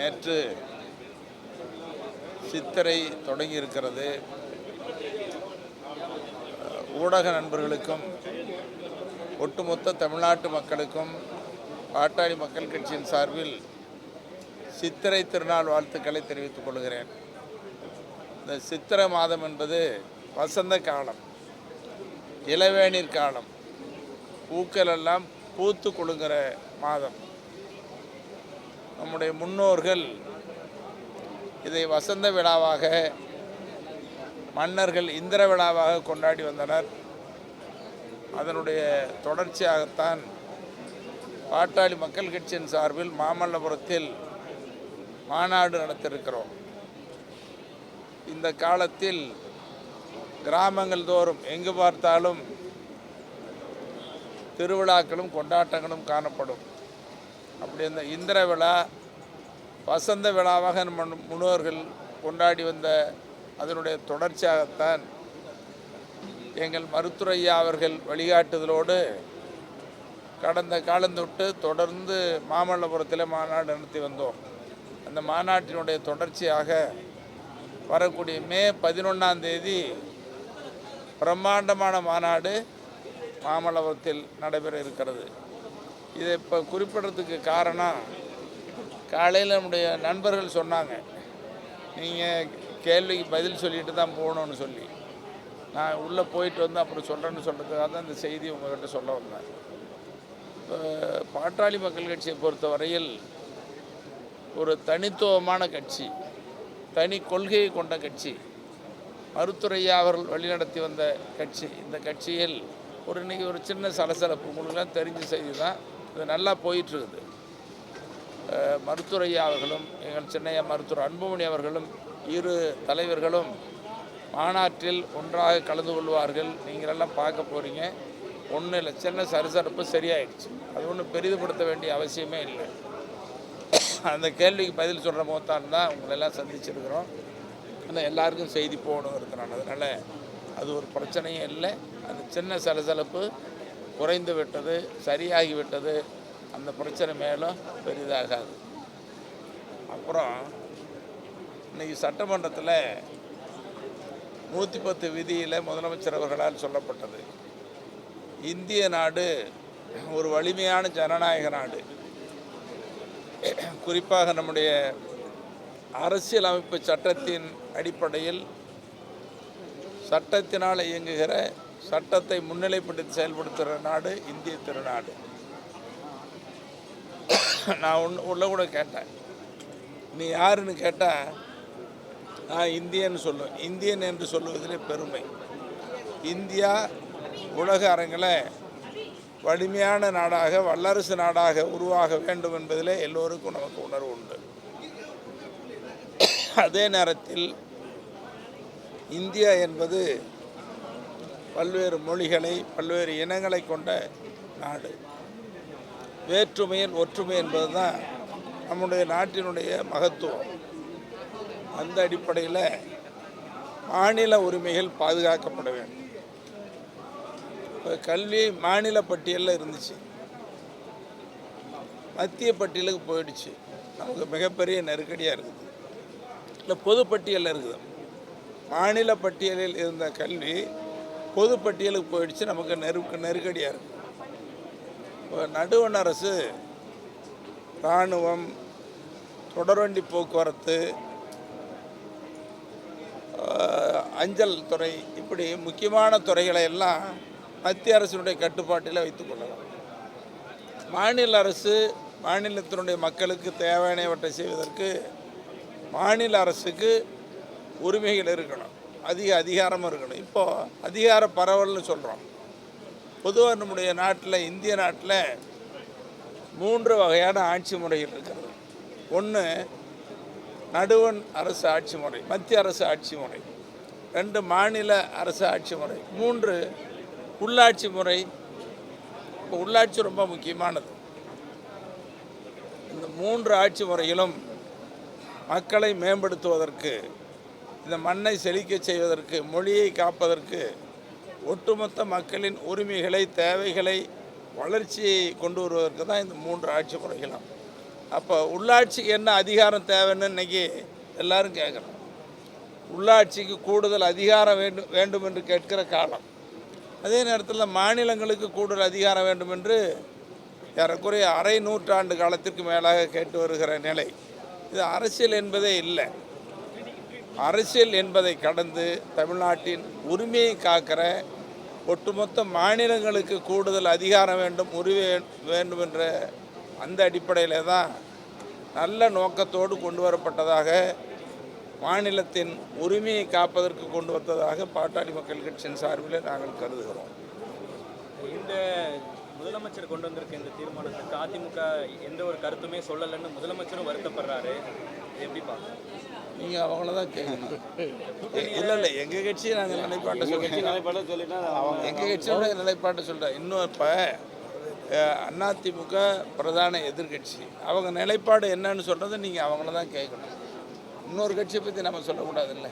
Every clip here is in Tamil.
நேற்று சித்திரை தொடங்கி இருக்கிறது ஊடக நண்பர்களுக்கும் ஒட்டுமொத்த தமிழ்நாட்டு மக்களுக்கும் பாட்டாளி மக்கள் கட்சியின் சார்பில் சித்திரை திருநாள் வாழ்த்துக்களை தெரிவித்துக் கொள்கிறேன். இந்த சித்திரை மாதம் என்பது வசந்த காலம் இளவேநீர் காலம் பூக்கள் எல்லாம் பூத்து குலுங்குற மாதம். நம்முடைய முன்னோர்கள் இதை வசந்த விழாவாக மன்னர்கள் இந்திர விழாவாக கொண்டாடி வந்தனர். அதனுடைய தொடர்ச்சியாகத்தான் பாட்டாளி மக்கள் கட்சியின் சார்பில் மாமல்லபுரத்தில் மாநாடு நடத்திருக்கிறோம் இந்த காலத்தில் கிராமங்கள் தோறும் எங்கு பார்த்தாலும் திருவிழாக்களும் கொண்டாட்டங்களும் காணப்படும். அப்படி அந்த இந்திர விழா வசந்த விழாவாக நம்ம முன்னோர்கள் கொண்டாடி வந்த அதனுடைய தொடர்ச்சியாகத்தான் எங்கள் மருத்துரையா அவர்கள் வழிகாட்டுதலோடு கடந்த காலந்தொட்டு தொடர்ந்து மாமல்லபுரத்தில் மாநாடு நடத்தி வந்தோம். அந்த மாநாட்டினுடைய தொடர்ச்சியாக வரக்கூடிய மே பதினொன்றாம் தேதி பிரம்மாண்டமான மாநாடு மாமல்லபுரத்தில் நடைபெற இருக்கிறது. இதை இப்போ குறிப்பிடுறதுக்கு காரணம் காலையில் நம்முடைய நண்பர்கள் சொன்னாங்க. நீங்கள் கேள்விக்கு பதில் சொல்லிட்டு தான் போகணும்னு சொல்லி. நான் உள்ளே போயிட்டு வந்து அப்புறம் சொல்கிறேன்னு சொல்கிறதுக்காக தான் இந்த செய்தி உங்கள்கிட்ட சொல்ல வந்தேன். இப்போ பாட்டாளி மக்கள் கட்சியை பொறுத்த வரையில் ஒரு தனித்துவமான கட்சி தனி கொள்கையை கொண்ட கட்சி மருத்துரையா அவர்கள் வழிநடத்தி வந்த கட்சி. இந்த கட்சியில் ஒரு இன்னைக்கு ஒரு சின்ன சலசலப்பு. உங்களுக்குலாம் தெரிஞ்ச செய்தி தான். இது நல்லா போயிட்டுருக்குது. மருத்துரையா அவர்களும் எங்கள் சென்னையா மருத்துவர் அன்புமணி அவர்களும் இரு தலைவர்களும் மாநாட்டில் ஒன்றாக கலந்து கொள்வார்கள். நீங்களெல்லாம் பார்க்க போகிறீங்க ஒன்றும் இல்லை சின்ன சரசரப்பு சரியாயிடுச்சு. அது ஒன்றும் பெரிதுபடுத்த வேண்டிய அவசியமே இல்லை. அந்த கேள்விக்கு பதில் சொல்கிற முகத்தான் தான் உங்களெல்லாம் சந்திச்சிருக்கிறோம். ஆனால் எல்லாருக்கும் செய்தி போகணுங்கிறதுனால அதனால் அது ஒரு பிரச்சனையும் இல்லை. அந்த சின்ன சலசலப்பு குறைந்து விட்டது சரியாகிவிட்டது அந்த பிரச்சனை மேலும் பெரிதாகாது. அப்புறம் இன்னைக்கு சட்டமன்றத்தில் நூற்றி பத்து விதியில் முதலமைச்சர் அவர்களால் சொல்லப்பட்டது. இந்திய நாடு ஒரு வலிமையான ஜனநாயக நாடு. குறிப்பாக நம்முடைய அரசியலமைப்பு சட்டத்தின் அடிப்படையில் சட்டத்தினால் இயங்குகிற சட்டத்தை முன்னிலைப்படுத்தி செயல்படுத்துகிற நாடு இந்திய திருநாடு. நான் ஒன்று உள்ள கூட கேட்டேன். நீ யாருன்னு கேட்டால் நான் இந்தியன் சொல்லுவேன் இந்தியன் என்று சொல்லுவதிலே பெருமை. இந்தியா உலக அரங்கில் வலிமையான நாடாக வல்லரசு நாடாக உருவாக வேண்டும் என்பதிலே எல்லோருக்கும் நமக்கு உணர்வு உண்டு. அதே நேரத்தில் இந்தியா என்பது பல்வேறு மொழிகளை பல்வேறு இனங்களை கொண்ட நாடு. வேற்றுமையில் ஒற்றுமை என்பது தான் நம்முடைய நாட்டினுடைய மகத்துவம். அந்த அடிப்படையில் மாநில உரிமைகள் பாதுகாக்கப்பட வேண்டும். இப்போ கல்வி மாநில பட்டியலில் இருந்துச்சு. மத்திய பட்டியலுக்கு போயிடுச்சு. நமக்கு மிகப்பெரிய நெருக்கடியாக இருக்குது. இல்லை பொது பட்டியலில் இருக்குது. மாநில பட்டியலில் இருந்த கல்வி பொது பட்டியலுக்கு போயிடுச்சு நமக்கு நெருக்கு நெருக்கடியாக இருக்குது இப்போ நடுவண் அரசு இராணுவம் தொடர்வண்டி போக்குவரத்து அஞ்சல் துறை இப்படி முக்கியமான துறைகளை எல்லாம் மத்திய அரசினுடைய கட்டுப்பாட்டில் வைத்துக் கொள்ளலாம். மாநில அரசு மாநிலத்தினுடைய மக்களுக்கு தேவையானவற்றை செய்வதற்கு மாநில அரசுக்கு உரிமைகள் இருக்கணும். அதிக அதிகாரமும் இருக்கணும். இப்போது அதிகார பரவல்னு சொல்கிறோம் பொதுவாக நம்முடைய நாட்டில் இந்திய நாட்டில் மூன்று வகையான ஆட்சி முறைகள் இருக்கிறது ஒன்று நடுவண் அரசு ஆட்சி முறை மத்திய அரசு ஆட்சி முறை ரெண்டு மாநில அரசு ஆட்சி முறை மூன்று உள்ளாட்சி முறை. இப்போ உள்ளாட்சி ரொம்ப முக்கியமானது. இந்த மூன்று ஆட்சி முறையிலும் மக்களை மேம்படுத்துவதற்கு இந்த மண்ணை செழிக்கச் செய்வதற்கு மொழியை காப்பதற்கு ஒட்டுமொத்த மக்களின் உரிமைகளை தேவைகளை வளர்ச்சியை கொண்டு வருவதற்கு தான் இந்த மூன்று ஆட்சி முறைகளும். அப்போ உள்ளாட்சிக்கு என்ன அதிகாரம் தேவைன்னு இன்றைக்கி எல்லாரும் கேட்குறோம் உள்ளாட்சிக்கு கூடுதல் அதிகாரம் வேண்டும் வேண்டும் என்று கேட்கிற காலம். அதே நேரத்தில் மாநிலங்களுக்கு கூடுதல் அதிகாரம் வேண்டும் என்று ஏறக்குறைய அரை நூற்றாண்டு காலத்திற்கு மேலாக கேட்டு வருகிற நிலை. இது அரசியல் என்பதே இல்லை. அரசியல் என்பதை கடந்து தமிழ்நாட்டின் உரிமையை காக்கிற ஒட்டுமொத்த மாநிலங்களுக்கு கூடுதல் அதிகாரம் வேண்டும் உரிமை வேண்டும் என்ற அந்த அடிப்படையில் தான் நல்ல நோக்கத்தோடு கொண்டு வரப்பட்டதாக மாநிலத்தின் உரிமையை காப்பதற்கு கொண்டு வந்ததாக பாட்டாளி மக்கள் கட்சியின் சார்பில் நாங்கள் கருதுகிறோம். இந்த முதலமைச்சர் கொண்டு வந்திருக்க இந்த தீர்மானத்துக்கு அதிமுக எந்த ஒரு கருத்துமே சொல்லலைன்னு முதலமைச்சரும் வருத்தப்படுறாரு. எப்படி பார்க்க நீங்கள் அவங்கள தான் கேட்கணும் இல்லை இல்லை எங்கள் கட்சி நாங்கள் நிலைப்பாட்டை சொல்லிட்டோம் எங்கள் கட்சியோட நிலைப்பாட்டை சொல்கிறேன் இன்னும் இப்போ அதிமுக பிரதான எதிர்க்கட்சி அவங்க நிலைப்பாடு என்னன்னு சொல்கிறத நீங்கள் அவங்கள தான் கேட்கணும் இன்னொரு கட்சியை பற்றி நம்ம சொல்லக்கூடாதுல்ல.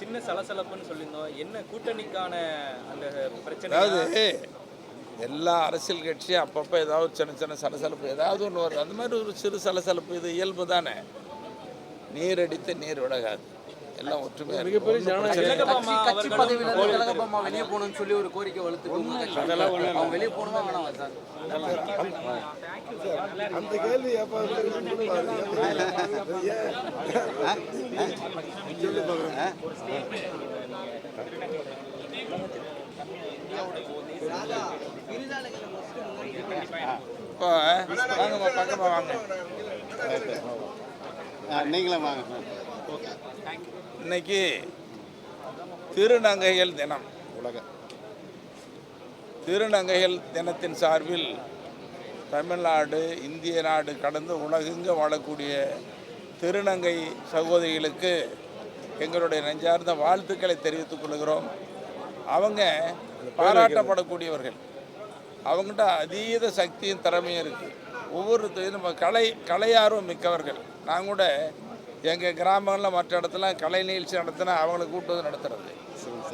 சின்ன சலசலப்புன்னு சொல்லியிருந்தோம். என்ன கூட்டணிக்கான அந்த பிரச்சனை அதாவது எல்லா அரசியல் கட்சியும் அப்பப்போ ஏதாவது சின்ன சின்ன சலசலப்பு ஏதாவது ஒன்று வரும் அந்த மாதிரி ஒரு சிறு சலசலப்பு இது இயல்பு தானே நீர் அடித்து நீர் விலகாது எல்லாம் ஒற்றுமையாக வெளியே போகணும்னு சொல்லி ஒரு கோரிக்கை அவங்க வெளியே போகணுமா வேணாமா சார் அந்த கேள்வி இப்போ வாங்கம்மா பக்கமாக வாங்க நீங்களும் வாங்க இன்னைக்கு திருநங்கைகள் தினம். உலக திருநங்கைகள் தினத்தின் சார்பில் தமிழ்நாடு இந்திய நாடு கடந்து உலகெங்க வாழக்கூடிய திருநங்கை சகோதரிகளுக்கு எங்களுடைய நெஞ்சார்ந்த வாழ்த்துக்களை தெரிவித்துக் கொள்கிறோம். அவங்க பாராட்டப்படக்கூடியவர்கள். அவங்ககிட்ட அதீத சக்தியும் திறமையும் இருக்குது ஒவ்வொரு நம்ம கலை கலையார்வம் மிக்கவர்கள். நான் கூட எங்கள் கிராமங்களில் மற்ற இடத்துல கலை நிகழ்ச்சி நடத்தினா அவங்களை கூட்டு வந்து நடத்துறது.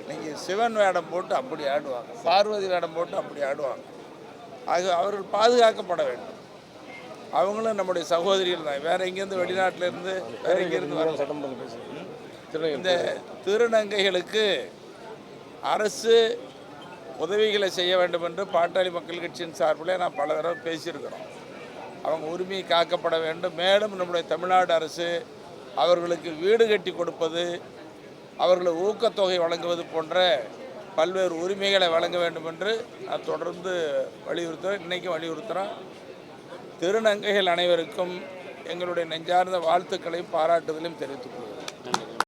நீங்கள் சிவன் வேடம் போட்டு அப்படி ஆடுவாங்க. பார்வதி வேடம் போட்டு அப்படி ஆடுவாங்க. ஆக அவர்கள் பாதுகாக்கப்பட வேண்டும். அவங்களும் நம்முடைய சகோதரிகள் தான். வேற எங்கேருந்து வெளிநாட்டில இருந்து வேற எங்கேருந்து வர இந்த திருநங்கைகளுக்கு அரசு உதவிகளை செய்ய வேண்டும் என்று பாட்டாளி மக்கள் கட்சியின் சார்பில் நான் பல தடவை பேசியிருக்கிறோம். அவங்க உரிமை காக்கப்பட வேண்டும். மேலும் நம்முடைய தமிழ்நாடு அரசு அவர்களுக்கு வீடு கட்டி கொடுப்பது அவர்களை ஊக்கத்தொகை வழங்குவது போன்ற பல்வேறு உரிமைகளை வழங்க வேண்டும் என்று நான் தொடர்ந்து வலியுறுத்துகிறேன் இன்றைக்கும் வலியுறுத்துகிறோம் திருநங்கைகள் அனைவருக்கும் எங்களுடைய நெஞ்சார்ந்த வாழ்த்துக்களையும் பாராட்டுதலையும் தெரிவித்துக் கொள்கிறேன்.